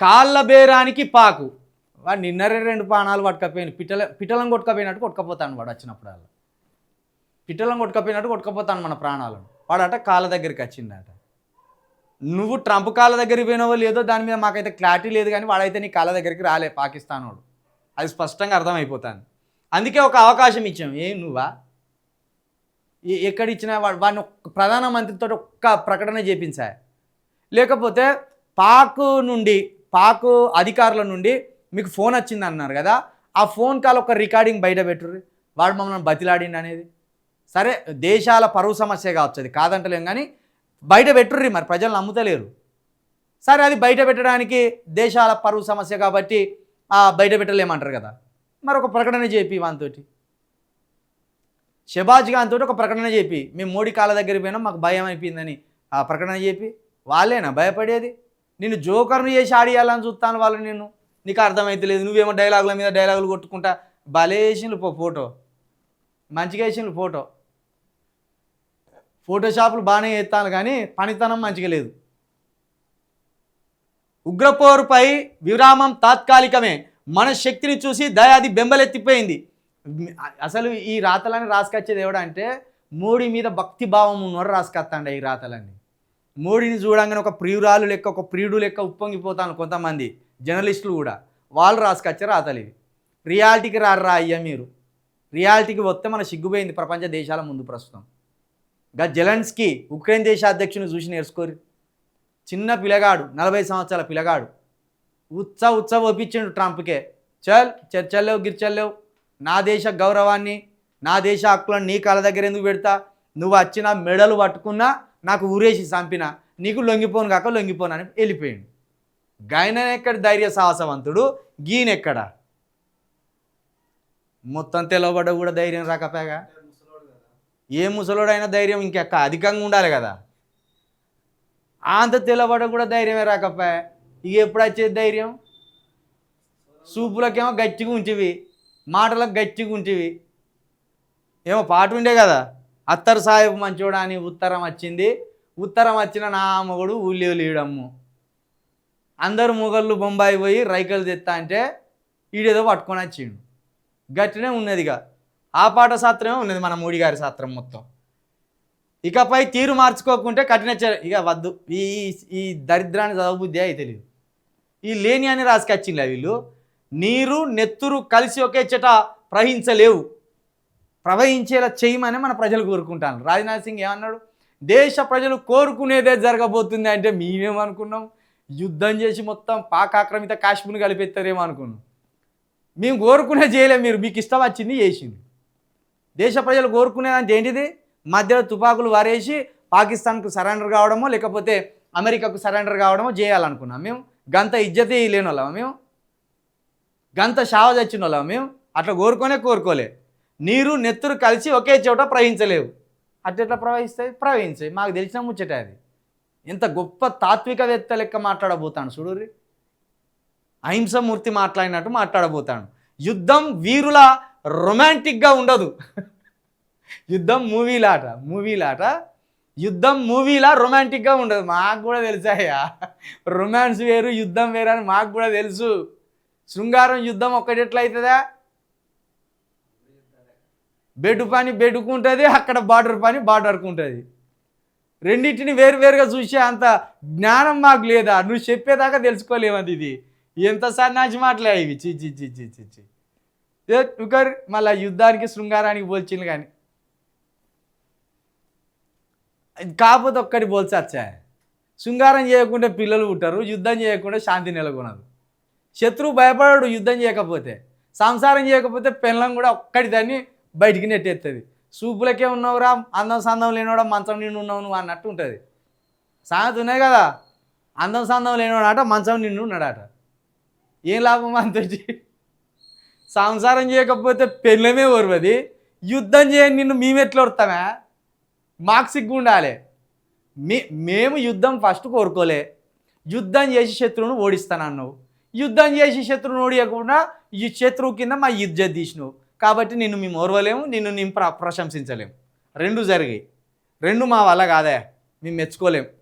కాళ్ళ బేరానికి పాకు. వాడు నిన్నరే రెండు పానాలు పట్టుకపోయాను పిట్టల పిట్టలం కొట్టుకపోయినట్టు కొట్టుకపోతాను వాడు వచ్చినప్పుడు అలా పిట్టలం కొట్టుకపోయినట్టు కొట్టుకపోతాను మన ప్రాణాలను. వాడట కాళ్ళ దగ్గరికి వచ్చిందట నువ్వు ట్రంప్ కాళ్ళ దగ్గరికి పోయినవో లేదో దాని మీద మాకైతే క్లారిటీ లేదు కానీ వాడైతే నీ కాళ్ళ దగ్గరికి రాలే పాకిస్తాన్ వాడు అది స్పష్టంగా అర్థమైపోతాను అందుకే ఒక అవకాశం ఇచ్చాం. ఏం నువ్వా? ఎ- ఎక్కడ ఇచ్చినా వాడు వాడిని ఒక్క ప్రధానమంత్రితో ఒక్క ప్రకటన చేపించా. లేకపోతే పాక్ నుండి పాక్ అధికారుల నుండి మీకు ఫోన్ వచ్చింది అన్నారు కదా ఆ ఫోన్ కాల్ ఒక రికార్డింగ్ బయట పెట్టుర్రి. వాడు మమ్మల్ని బతిలాడిండి అనేది. సరే దేశాల పరువు సమస్య కావచ్చు అది కాదంటలేం కానీ బయట పెట్టుర్రి మరి ప్రజలు నమ్ముతలేరు. సరే అది బయట పెట్టడానికి దేశాల పరువు సమస్య కాబట్టి బయట పెట్టలేమంటారు కదా. మరి ఒక ప్రకటన చేపి వానితోటి షబాజ్ ఖాన్ తోటి ఒక ప్రకటన చెప్పి మేము మోడీ కాళ్ళ దగ్గర పోయినాం మాకు భయం అయిపోయిందని. ఆ ప్రకటన చెప్పి వాళ్ళేనా? భయపడేది? నేను జోకర్ను చేసి ఆడియాలని చూస్తాను వాళ్ళు నేను నీకు అర్థమైతలేదు నువ్వేమో డైలాగుల మీద డైలాగులు కొట్టుకుంటా భలే పో ఫోటో. మంచిగా వేసిండ్రు ఫోటో. ఫోటోషాపులు బాగానే వేస్తాను కానీ పనితనం మంచిగా లేదు. ఉగ్రపోరుపై విరామం తాత్కాలికమే. మన శక్తిని చూసి దయాది బెంబలెత్తిపోయింది. అసలు ఈ రాతలని రాసుకొచ్చేది ఎవడంటే మోడీ మీద భక్తి భావం ఉన్నవారు రాసుకొస్తాండే ఈ రాతలన్నీ. మోడీని చూడంగానే ఒక ప్రియురాలు లెక్క ఒక ప్రియుడు లెక్క ఉప్పొంగిపోతాను కొంతమంది జర్నలిస్టులు కూడా. వాళ్ళు రాసుకొచ్చే రాతలు ఇవి రియాలిటీకి రారా అయ్యా మీరు. రియాలిటీకి వస్తే మన సిగ్గుపోయింది ప్రపంచ దేశాల ముందు ప్రస్తుతం. గా జెలెన్స్కి ఉక్రెయిన్ దేశ అధ్యక్షుని చూసి నేర్చుకోరు చిన్న పిల్లగాడు నలభై సంవత్సరాల పిల్లగాడు ఉత్స ఉత్స ఒప్పించిండు ట్రంప్కే. చల్ చర్చల్లేవు గిర్చల్లేవు నా దేశ గౌరవాన్ని నా దేశ హక్కులను నీ కళ దగ్గర ఎందుకు పెడతా? నువ్వు వచ్చిన మెడలు పట్టుకున్నా నాకు ఊరేసి చంపిన నీకు లొంగిపోను కాక లొంగిపోను అని వెళ్ళిపోయాడు. గాయన ఎక్కడ? ధైర్య సాహసవంతుడు గీనెక్కడ మొత్తం తెలవబడ్డ కూడా ధైర్యం రాకపోయాగా ఏ ముసలోడైనా ధైర్యం ఇంకెక్క? అధికంగా ఉండాలి కదా. అంత తెల్లబడ కూడా ధైర్యమే రాకపోయా ఇక ఎప్పుడు వచ్చేది ధైర్యం? సూపులకేమో గట్టిగా ఉంచివి మాటలకు గట్టిగా ఉంచివి. ఏమో పాట ఉండే కదా? అత్తర్ సాహెబ్ మంచోడా అని ఉత్తరం వచ్చింది. ఉత్తరం వచ్చిన నా మొగుడు ఊళ్ళో లేడమ్ము. అందరు మొగళ్ళు బొంబాయి పోయి రైకలు తెత్తా అంటే ఈడేదో పట్టుకొని వచ్చిండు. గట్టినే ఉన్నదిగా. ఆ పాట శాస్త్రమే ఉన్నది మన మోడీ గారి శాస్త్రం మొత్తం. ఇకపై తీరు మార్చుకోకుంటే కఠిన చర్య ఇక వద్దు. ఈ ఈ- దరిద్రాన్ని చదవబుద్ధి అయితే తెలియదు. ఈ లేని అని రాసుకొచ్చింది వీళ్ళు. నీరు నెత్తురు కలిసి ఒకే చెట ప్రవహించలేవు ప్రవహించేలా చేయమని మన ప్రజలు కోరుకుంటాను రాజ్నాథ్ సింగ్ ఏమన్నాడు? దేశ ప్రజలు కోరుకునేదే జరగబోతుంది అంటే మేమేమనుకున్నాం? యుద్ధం చేసి మొత్తం పాక్ ఆక్రమిత కాశ్మీర్ కలిపెత్తారేమో అనుకున్నాం. మేము కోరుకునే చేయలేము మీరు. మీకు ఇష్టం వచ్చింది చేసింది దేశ ప్రజలు కోరుకునేదంటే ఏంటిది? మధ్యలో తుపాకులు వారేసి పాకిస్తాన్కు సరెండర్ కావడమో లేకపోతే అమెరికాకు సరెండర్ కావడమో చేయాలనుకున్నాం మేము. గంత ఇజ్జతే లేని వాళ్ళమా మేము. గంత షావ తెచ్చిన వాళ్ళమా మేము. అట్లా కోరుకోనే కోరుకోలే. నీరు నెత్తురు కలిసి ఒకే చోట ప్రవహించలేవు. అట్లా ప్రవహిస్తాయి? ప్రవహించాయి మాకు తెలిసిన ముచ్చట అది. ఎంత గొప్ప తాత్వికవేత్త లెక్క మాట్లాడబోతాను చూడుర్రి. అహింసమూర్తి మాట్లాడినట్టు మాట్లాడబోతాను యుద్ధం వీరుల రొమాంటిక్గా ఉండదు. యుద్ధం మూవీలాట మూవీలాట. యుద్ధం మూవీలా రొమాంటిక్గా ఉండదు. మాకు కూడా తెలుసాయా రొమాన్స్ వేరు యుద్ధం వేరు అని మాకు కూడా తెలుసు. శృంగారం యుద్ధం ఒక్కటి ఎట్లా అవుతుందా బెడ్ పని బెడ్కు ఉంటుంది అక్కడ బార్డర్ పని బార్డర్కు ఉంటుంది రెండింటిని వేరువేరుగా చూసే అంత జ్ఞానం మాకు లేదా. నువ్వు చెప్పేదాకా తెలుసుకోలేమది ఇది. ఎంత సన్నాసి మాటలే ఇవి. చి చి చి చి చి చి. ఒకరు మళ్ళీ యుద్ధానికి శృంగారానికి పోల్చింది కానీ. కాకపోతే ఒక్కటి పోల్చచ్చా శృంగారం చేయకుండా పిల్లలు పుట్టరు యుద్ధం చేయకుండా శాంతి నెలకొనదు శత్రువు భయపడాడు యుద్ధం చేయకపోతే. సంసారం చేయకపోతే పెళ్ళం కూడా ఒక్కటి దాన్ని బయటికి నెట్టేస్తుంది సూపులకే ఉన్నావురా అందం సందం లేనివాడు మంచం నిండు ఉన్నావు నువ్వు అన్నట్టు ఉంటుంది. సామెత ఉన్నాయి కదా అందం సందం లేనివాడట మంచం నిండు ఉన్నాడట. ఏం లాభం అంతటి సంసారం చేయకపోతే పెళ్ళమే ఓర్వది. యుద్ధం చేయని నిన్ను మేమెట్లా వస్తామా మాకు సిగ్గు ఉండాలి. మే మేము యుద్ధం ఫస్ట్ కోరుకోలే. యుద్ధం చేసి శత్రువును ఓడిస్తానన్నావు. యుద్ధం చేసి శత్రువును ఓడియకుండా ఈ శత్రువు కింద మా ఇజ్జత్ తీసినావు. కాబట్టి నిన్ను మేము ఓర్వలేము నిన్ను మేము ప్ర ప్రశంసించలేము. రెండు జరిగాయి. రెండు మా వల్ల కాదే. మేము మెచ్చుకోలేము.